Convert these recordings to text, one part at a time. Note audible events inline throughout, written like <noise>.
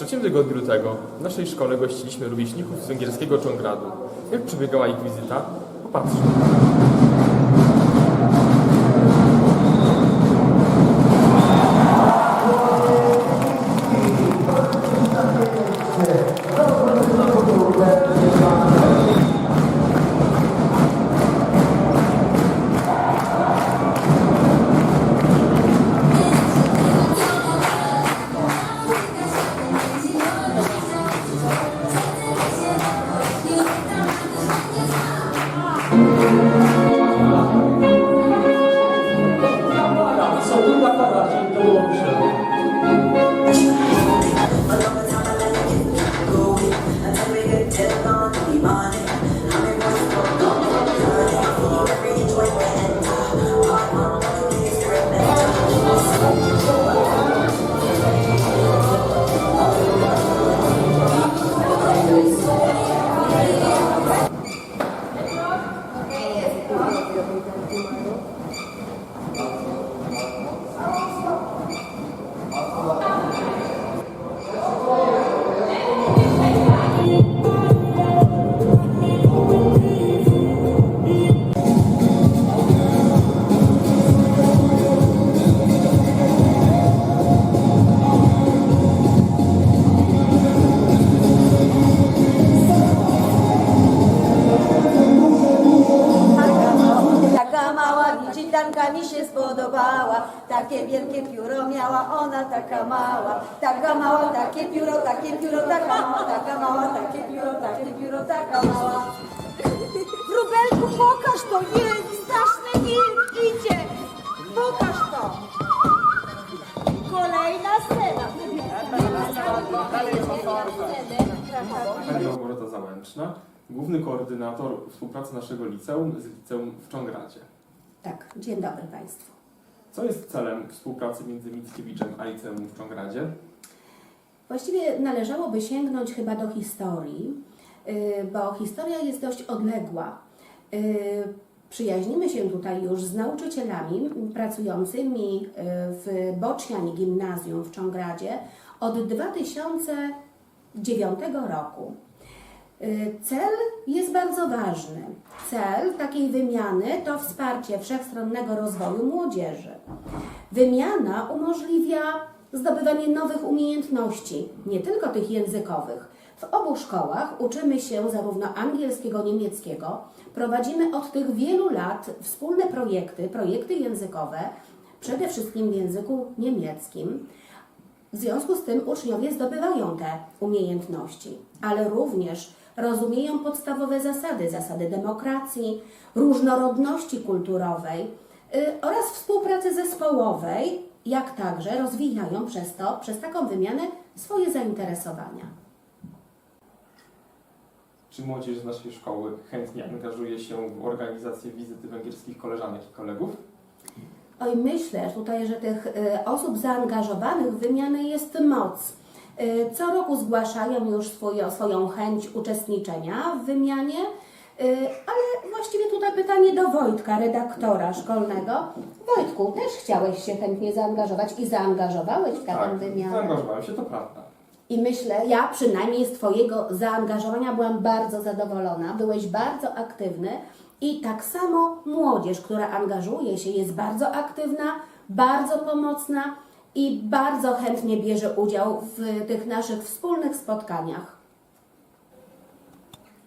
trzecim tygodniu lutego w naszej szkole gościliśmy rówieśników z węgierskiego Czongradu. Jak przebiegała ich wizyta? Popatrzmy. Taka mała, taka mała, takie pióro, takie pióro, taka mała, taka mała, takie pióro, takie pióro, taka mała. Wróbelku, pokaż to! Jest straszny wilk idzie! Pokaż to! Kolejna scena. Pani Małgorzata Załęczna, główny koordynator współpracy naszego liceum z liceum w Czongradzie. Tak, dzień dobry Państwu. Co jest celem współpracy między Mickiewiczem a liceum w Czongradzie? Właściwie należałoby sięgnąć chyba do historii, yy, bo historia jest dość odległa. Yy, Przyjaźnimy się tutaj już z nauczycielami pracującymi yy, w Bocznian Gimnazjum w Czongradzie od 2009 roku. Yy, Cel jest bardzo ważny. Cel takiej wymiany to wsparcie wszechstronnego rozwoju młodzieży. Wymiana umożliwia zdobywanie nowych umiejętności, nie tylko tych językowych. W obu szkołach uczymy się zarówno angielskiego, niemieckiego. Prowadzimy od tych wielu lat wspólne projekty, projekty językowe, przede wszystkim w języku niemieckim. W związku z tym uczniowie zdobywają te umiejętności, ale również rozumieją podstawowe zasady, zasady demokracji, różnorodności kulturowej y, oraz współpracy zespołowej, jak także rozwijają przez to, przez taką wymianę swoje zainteresowania. Czy młodzież z naszej szkoły chętnie angażuje się w organizację wizyty węgierskich koleżanek i kolegów? Oj, myślę tutaj, że tych y, osób zaangażowanych w wymianę jest moc. Y, Co roku zgłaszają już swój, swoją chęć uczestniczenia w wymianie, y, ale właściwie tutaj pytanie do Wojtka, redaktora szkolnego. Wojtku, też chciałeś się chętnie zaangażować i zaangażowałeś w taką tak, wymianę. zaangażowałem się, to prawda. I myślę, ja przynajmniej z Twojego zaangażowania byłam bardzo zadowolona. Byłeś bardzo aktywny i tak samo młodzież, która angażuje się, jest bardzo aktywna, bardzo pomocna i bardzo chętnie bierze udział w tych naszych wspólnych spotkaniach.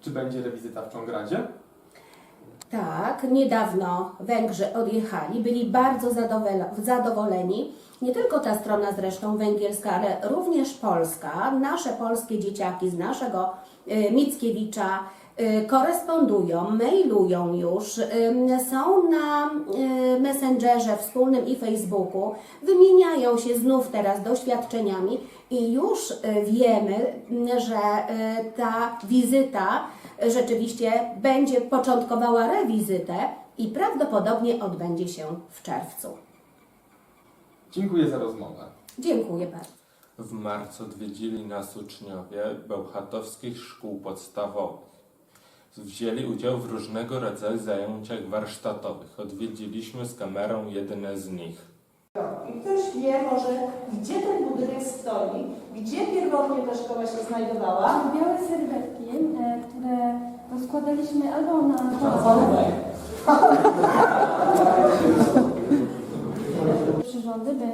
Czy będzie rewizyta w Czongradzie? Tak, niedawno Węgrzy odjechali, byli bardzo zadowol- zadowoleni. Nie tylko ta strona zresztą węgierska, ale również polska. Nasze polskie dzieciaki z naszego y, Mickiewicza korespondują, mailują już, y, są na y, Messengerze wspólnym i Facebooku, wymieniają się znów teraz doświadczeniami i już y, wiemy, y, że y, ta wizyta rzeczywiście będzie początkowała rewizytę i prawdopodobnie odbędzie się w czerwcu. Dziękuję za rozmowę. Dziękuję bardzo. W marcu odwiedzili nas uczniowie bełchatowskich szkół podstawowych. Wzięli udział w różnego rodzaju zajęciach warsztatowych. Odwiedziliśmy z kamerą jedne z nich. I ktoś wie może, gdzie ten budynek stoi, gdzie pierwotnie ta szkoła się znajdowała? Białe serwetki, e, które rozkładaliśmy albo na przyrządy, by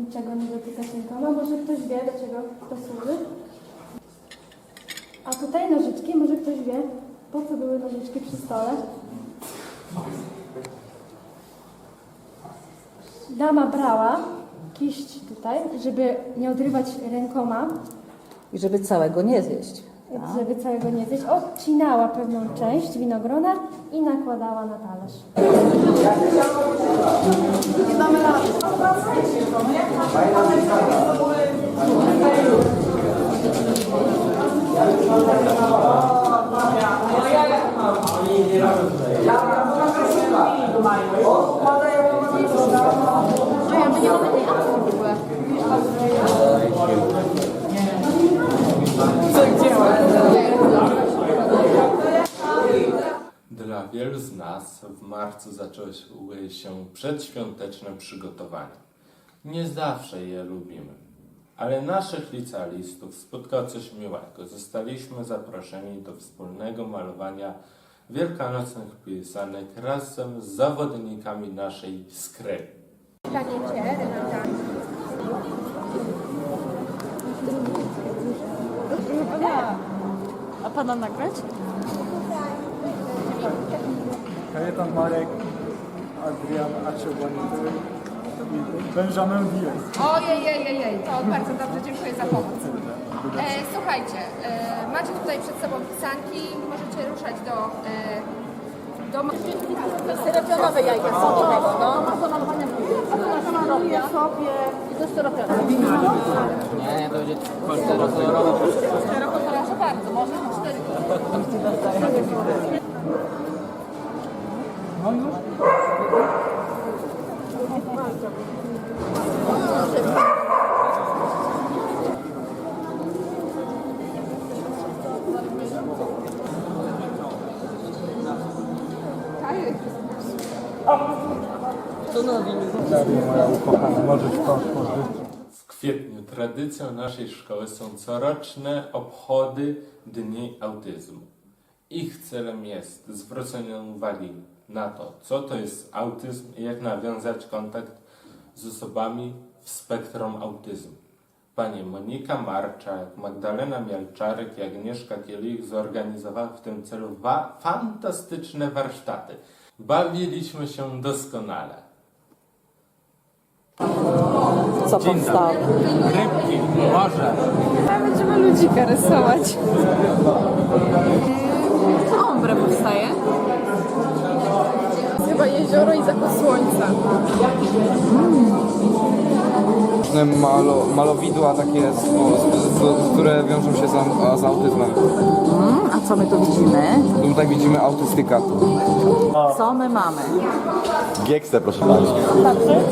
niczego nie dotykać rękoma. Może ktoś wie, do czego to służy? A tutaj nożyczki, może ktoś wie, po co były nożyczki przy stole? Dama brała kiść tutaj, żeby nie odrywać rękoma I żeby całego nie zjeść. żeby całego nie zjeść, odcinała pewną część winogrona i nakładała na talerz. Dla wielu z nas w marcu zaczęły się przedświąteczne przygotowania. Nie zawsze je lubimy, ale naszych licealistów spotkało coś miłego. Zostaliśmy zaproszeni do wspólnego malowania wielkanocnych pisanek razem z zawodnikami naszej skry. A pana nagrać? Kajetan Marek, Adrian Aciobanity Benjamin Diaz. Ojej, jej, jej, jej, to bardzo dobrze, dziękuję za pomoc. E, słuchajcie, e, macie tutaj przed sobą pisanki, możecie ruszać do... E, do... Styropianowe jajka są do tego, no. Malowania sobie i do styropianu. Nie, to będzie czterokolorowe. Proszę bardzo, może cztery. możesz to otworzyć. W kwietniu tradycją naszej szkoły są coroczne obchody Dni Autyzmu. Ich celem jest zwrócenie uwagi na to, co to jest autyzm i jak nawiązać kontakt z osobami w spektrum autyzmu. Panie Monika Marczak, Magdalena Mielczarek i Agnieszka Kielich zorganizowały w tym celu wa- fantastyczne warsztaty. Bawiliśmy się doskonale. Co powstało? Rybki, morze. Będziemy ludzika rysować. Ombre powstaje. Chyba jezioro i zachód słońca. różne malo, malowidła takie, z, z, z, które wiążą się z, z autyzmem. A co my tu widzimy? Tutaj widzimy autystyka. Co my mamy? Giekstę, proszę Pani.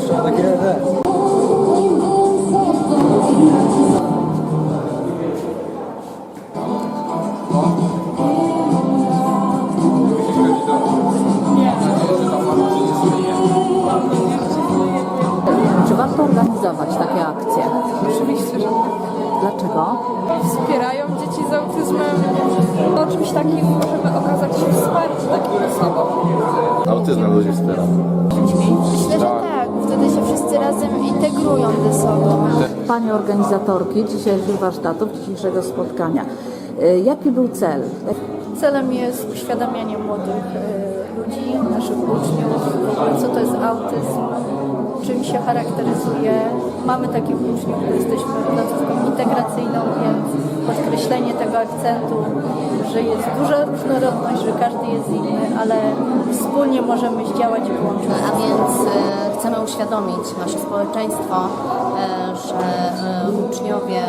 Czy organizować takie akcje? Oczywiście, że Dlaczego? wspierają dzieci z autyzmem. No, czymś takim możemy okazać się wsparcie takim osobom. Autyzmem ludzi wspiera. Myślę, że tak. Wtedy się wszyscy razem integrują ze sobą. Panie organizatorki dzisiejszych warsztatów, dzisiejszego spotkania. Y, Jaki był cel? Celem jest uświadamianie młodych e, ludzi, naszych uczniów, w ogóle co to jest autyzm, czym się charakteryzuje. Mamy takich uczniów, bo jesteśmy placówką integracyjną, więc podkreślenie tego akcentu, że jest duża różnorodność, że każdy jest inny, ale wspólnie możemy zdziałać i połączyć. A więc e, chcemy uświadomić nasze społeczeństwo, że uczniowie,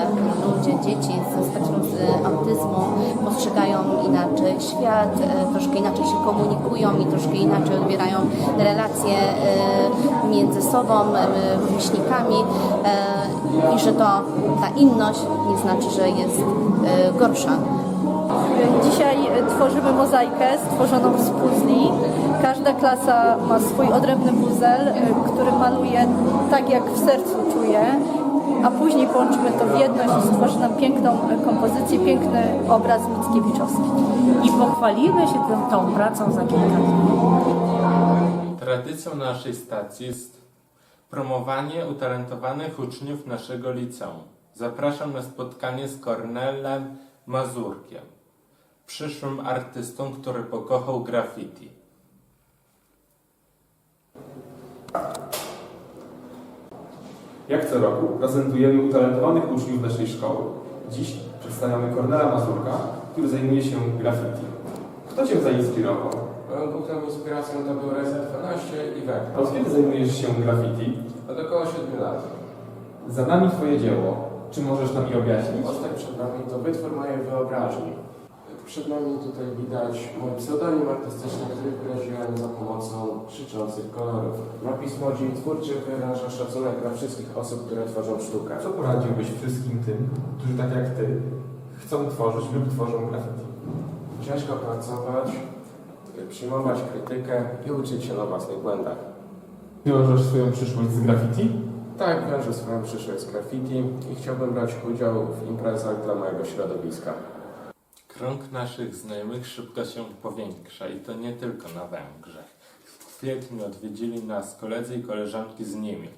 ludzie, dzieci ze spektrum z autyzmu postrzegają inaczej świat, e, troszkę inaczej się komunikują i troszkę inaczej odbierają relacje e, między sobą, e, rówieśnikami i że to ta inność nie znaczy, że jest gorsza. Dzisiaj tworzymy mozaikę stworzoną z puzli. Każda klasa ma swój odrębny puzzle, e, który maluje tak, jak w sercu czuje, a później połączymy to w jedność i stworzy nam piękną kompozycję, piękny obraz Mickiewiczowski. I pochwalimy się tą, tą pracą za kilka dni. Tradycją naszej stacji jest promowanie utalentowanych uczniów naszego liceum. Zapraszam na spotkanie z Kornelem Mazurkiem, przyszłym artystą, który pokochał graffiti. Jak co roku prezentujemy utalentowanych uczniów naszej szkoły. Dziś przedstawiamy Kornela Mazurka, który zajmuje się graffiti. Kto Cię zainspirował? Moją główną inspiracją to był Reset 12 i Vector. Od kiedy zajmujesz się graffiti? Od około 7 lat. Za nami Twoje dzieło. Czy możesz nam je objaśnić? Postek przed nami to wytwór mojej wyobraźni. Przed nami tutaj widać mój pseudonim artystyczny, który wyraziłem za pomocą krzyczących kolorów. Napis Młodzi Twórczy wyraża szacunek dla wszystkich osób, które tworzą sztukę. Co poradziłbyś wszystkim tym, którzy tak jak Ty chcą tworzyć lub tworzą graffiti? Ciężko pracować, przyjmować krytykę i uczyć się na własnych błędach. Wiążesz swoją przyszłość z graffiti? Tak, wiążę swoją przyszłość z graffiti i chciałbym brać udział w imprezach dla mojego środowiska. Krąg naszych znajomych szybko się powiększa i to nie tylko na Węgrzech. W kwietniu odwiedzili nas koledzy i koleżanki z Niemiec.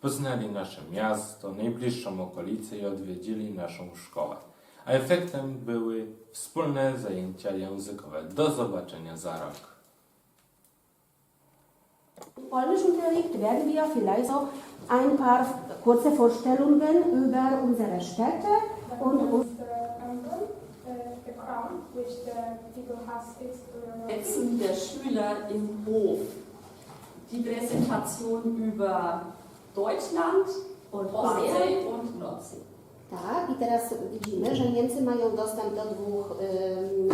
Poznali nasze miasto, najbliższą okolicę i odwiedzili naszą szkołę. A efektem były wspólne zajęcia językowe. Do zobaczenia za rok. Im Polnischunterricht werden wir vielleicht so ein paar kurze Vorstellungen über unsere Städte und Setzen der Schüler im Hof. Die Präsentation über Deutschland und Ostsee und Nordsee. Tak, i teraz widzimy, że Niemcy mają dostęp do dwóch. ym,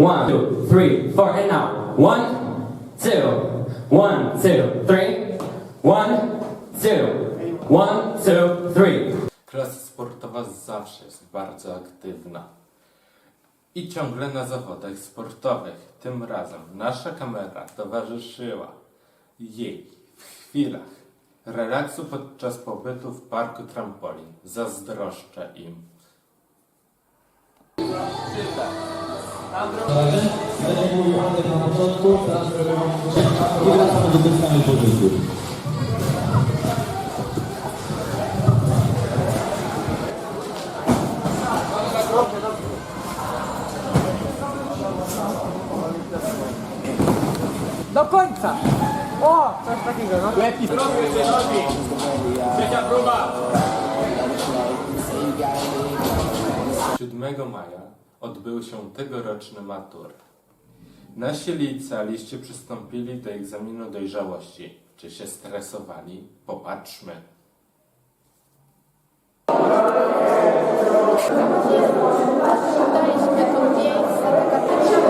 One, two, three, four, and now. One, two, one, two, three. One, two, one, two, three. Klasa sportowa zawsze jest bardzo aktywna. I ciągle na zawodach sportowych. Tym razem nasza kamera towarzyszyła jej w chwilach relaksu podczas pobytu w parku trampolin. Zazdroszczę im. Będę mówił Antek na początku, teraz i wracamy do samych budynków. Do końca! O, coś takiego, no. Lepiej. Trzecia próba! 7 maja odbyły się tegoroczne matury. Nasi licealiści przystąpili do egzaminu dojrzałości. Czy się stresowali? Popatrzmy.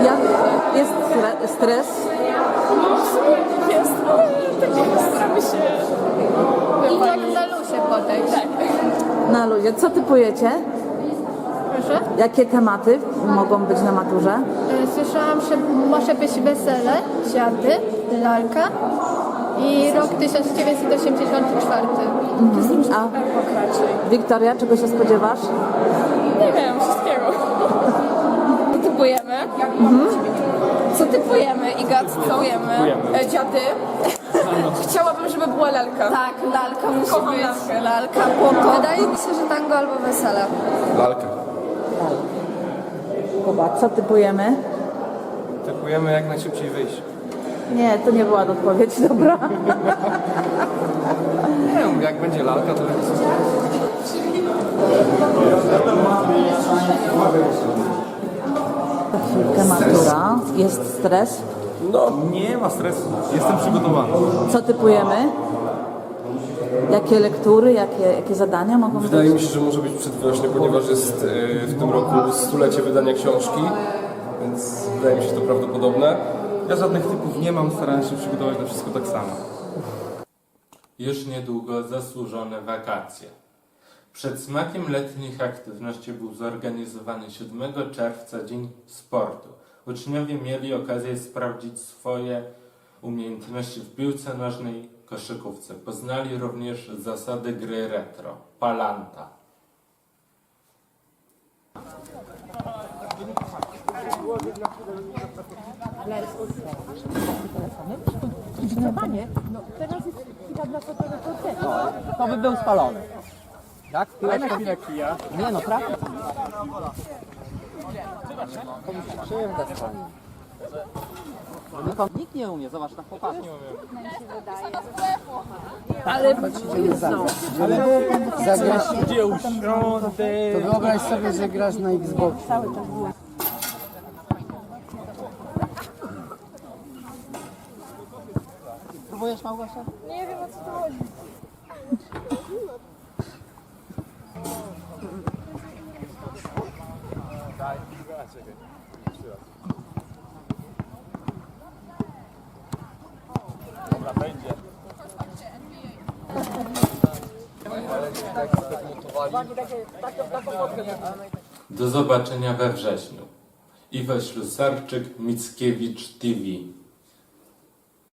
Jak jest stre- stres? Jest, tak staramy się. I tak na luzie podejść. Tak. Na luzie. Co typujecie? Proszę? Jakie tematy mogą być na maturze? E, Słyszałam, że może być wesele, dziady, lalka i rok 1984. Mhm. A Wiktoria, czego się spodziewasz? Nie wiem, wszystkiego. Co typujemy? Co typujemy? Iga, co typujemy? E, dziady. <laughs> Chciałabym, żeby była lalka. Tak, lalka musi Kocham być. Lalkę. Lalka, płoko. Wydaje mi się, że tango albo wesele. Lalka. Kuba, co typujemy? Typujemy jak najszybciej wyjść. Nie, to nie była odpowiedź, dobra. Nie wiem, jak będzie lalka, to będzie super. córkę matura. Jest stres? No, nie ma stresu. Jestem przygotowany. Co typujemy? Jakie lektury, jakie, jakie zadania mogą Wydaje być? mi się, że może być przedwiośnie, ponieważ jest e, w tym roku stulecie wydania książki, więc wydaje mi się to prawdopodobne. Ja żadnych typów nie mam, starałem się przygotować na wszystko tak samo. Już niedługo zasłużone wakacje. Przed smakiem letnich aktywności był zorganizowany 7 czerwca Dzień Sportu. Uczniowie mieli okazję sprawdzić swoje umiejętności w piłce nożnej, koszykówce. Poznali również zasady gry retro, palanta. No, teraz jest chwila dla fotoreportera. To by był spalony. Tak? Kija. Nie no, prawda? Krzywda stanie. Nikt nie umie, zobacz na chłopaku. Ale Ale zagrasz... To wyobraź sobie, że grasz na było. Próbujesz Małgosia? Nie wiem o co tu chodzi. Do zobaczenia we wrześniu. Iwo Ślusarczyk, Mickiewicz TV.